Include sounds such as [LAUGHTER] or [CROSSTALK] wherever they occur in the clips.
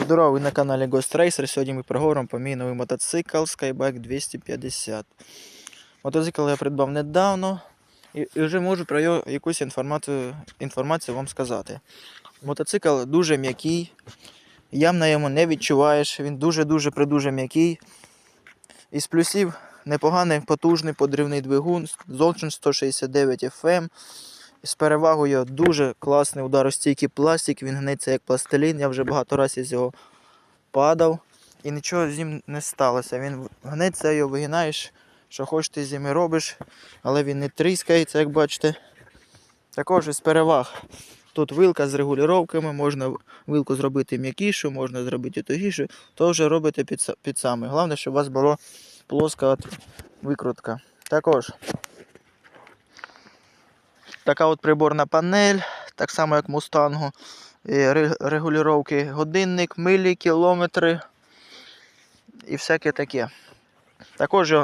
Здорово, ви на каналі Ghost Racer. Сьогодні ми проговоримо по мій новий мотоцикл Skyback 250. Мотоцикл я придбав недавно і вже можу про його якусь інформацію, інформацію вам сказати. Мотоцикл дуже м'який, ям на йому не відчуваєш, він дуже-дуже придуже м'який. Із плюсів непоганий потужний подривний двигун, Zolchin 169 FM. З перевагою дуже класний ударостійкий пластик, він гнеться як пластилін. Я вже багато разів з його падав і нічого з ним не сталося. Він гнеться, його вигинаєш, що хочеш ти з ним робиш, але він не тріскається, як бачите. Також із переваг. Тут вилка з регулюваннями, можна вилку зробити м'якішу, можна зробити тугішу, то вже робите під, під саме. Головне, щоб у вас була плоска от викрутка. Також така от приборна панель, так само як Мустангу. Регулювання годинник, милі, кілометри і всяке таке. Також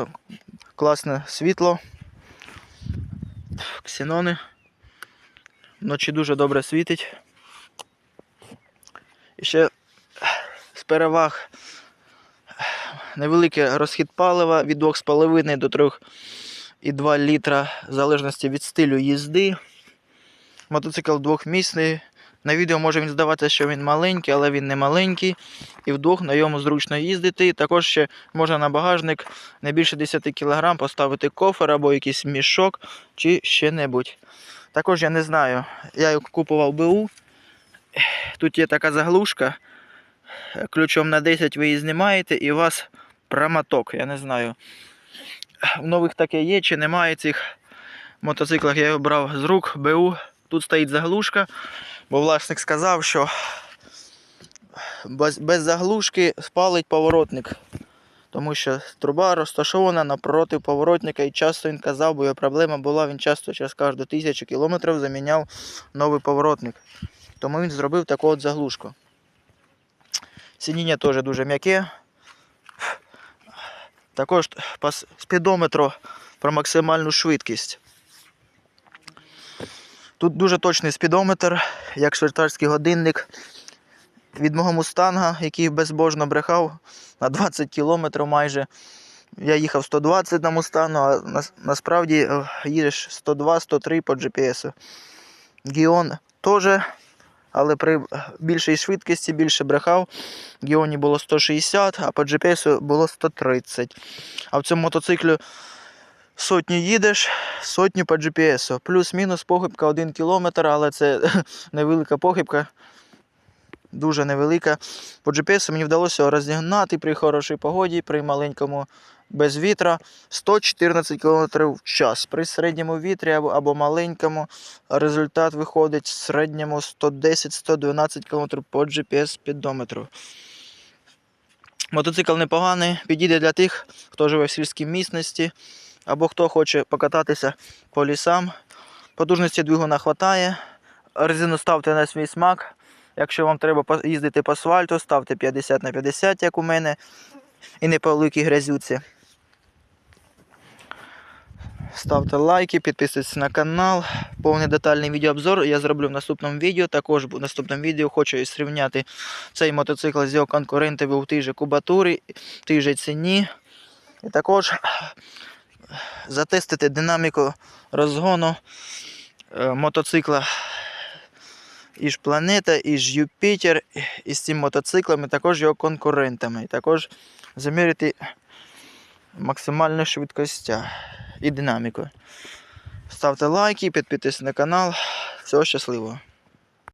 класне світло. Ксенони. Вночі дуже добре світить. І ще з переваг невеликий розхід палива від 2,5 до 3,2 літра в залежності від стилю їзди. Мотоцикл двохмісний. На відео може він здаватися, що він маленький, але він не маленький. І вдвох на ньому зручно їздити. Також ще можна на багажник не більше 10 кг поставити кофер або якийсь мішок чи ще небудь. Також я не знаю, я купував БУ. Тут є така заглушка. Ключом на 10 ви її знімаєте і у вас промоток. Я не знаю. В нових таке є чи немає цих мотоциклах. Я його брав з рук БУ. Тут стоїть заглушка, бо власник сказав, що без, без заглушки спалить поворотник. Тому що труба розташована напроти поворотника і часто він казав, бо його проблема була, він часто через кожну тисячу кілометрів заміняв новий поворотник. Тому він зробив таку от заглушку. Сидіння теж дуже м'яке. Також по спідометру про максимальну швидкість. Тут дуже точний спідометр, як швейцарський годинник. Від мого мустанга, який безбожно брехав на 20 км майже. Я їхав 120 на мустангу, а нас- насправді е, їдеш 102-103 по GPS. Гіон теж, але при більшій швидкості більше брехав. Гіоні було 160, а по GPS було 130. А в цьому мотоциклі сотню їдеш, сотню по GPS. Плюс-мінус похибка 1 км, але це [LAUGHS] невелика похибка. Дуже невелика. По GPS мені вдалося його розігнати при хорошій погоді, при маленькому без вітра 114 км в час. При середньому вітрі або, маленькому результат виходить в середньому 110-112 км по GPS спідометру. Мотоцикл непоганий, підійде для тих, хто живе в сільській місності, або хто хоче покататися по лісам. Потужності двигуна вистачає. Резину ставте на свій смак. Якщо вам треба їздити по асфальту, ставте 50 на 50, як у мене, і не по великій грязюці. Ставте лайки, підписуйтесь на канал. Повний детальний відеообзор я зроблю в наступному відео. Також в наступному відео хочу зрівняти цей мотоцикл з його конкурентами у тій же кубатурі, тій же ціні. І також затестити динаміку розгону е, мотоцикла і ж Планета, і ж Юпітер, і з цим мотоциклом, також його конкурентами. І також заміряти максимальну швидкість і динаміку. Ставте лайки, підписуйтесь на канал. Всього щасливого!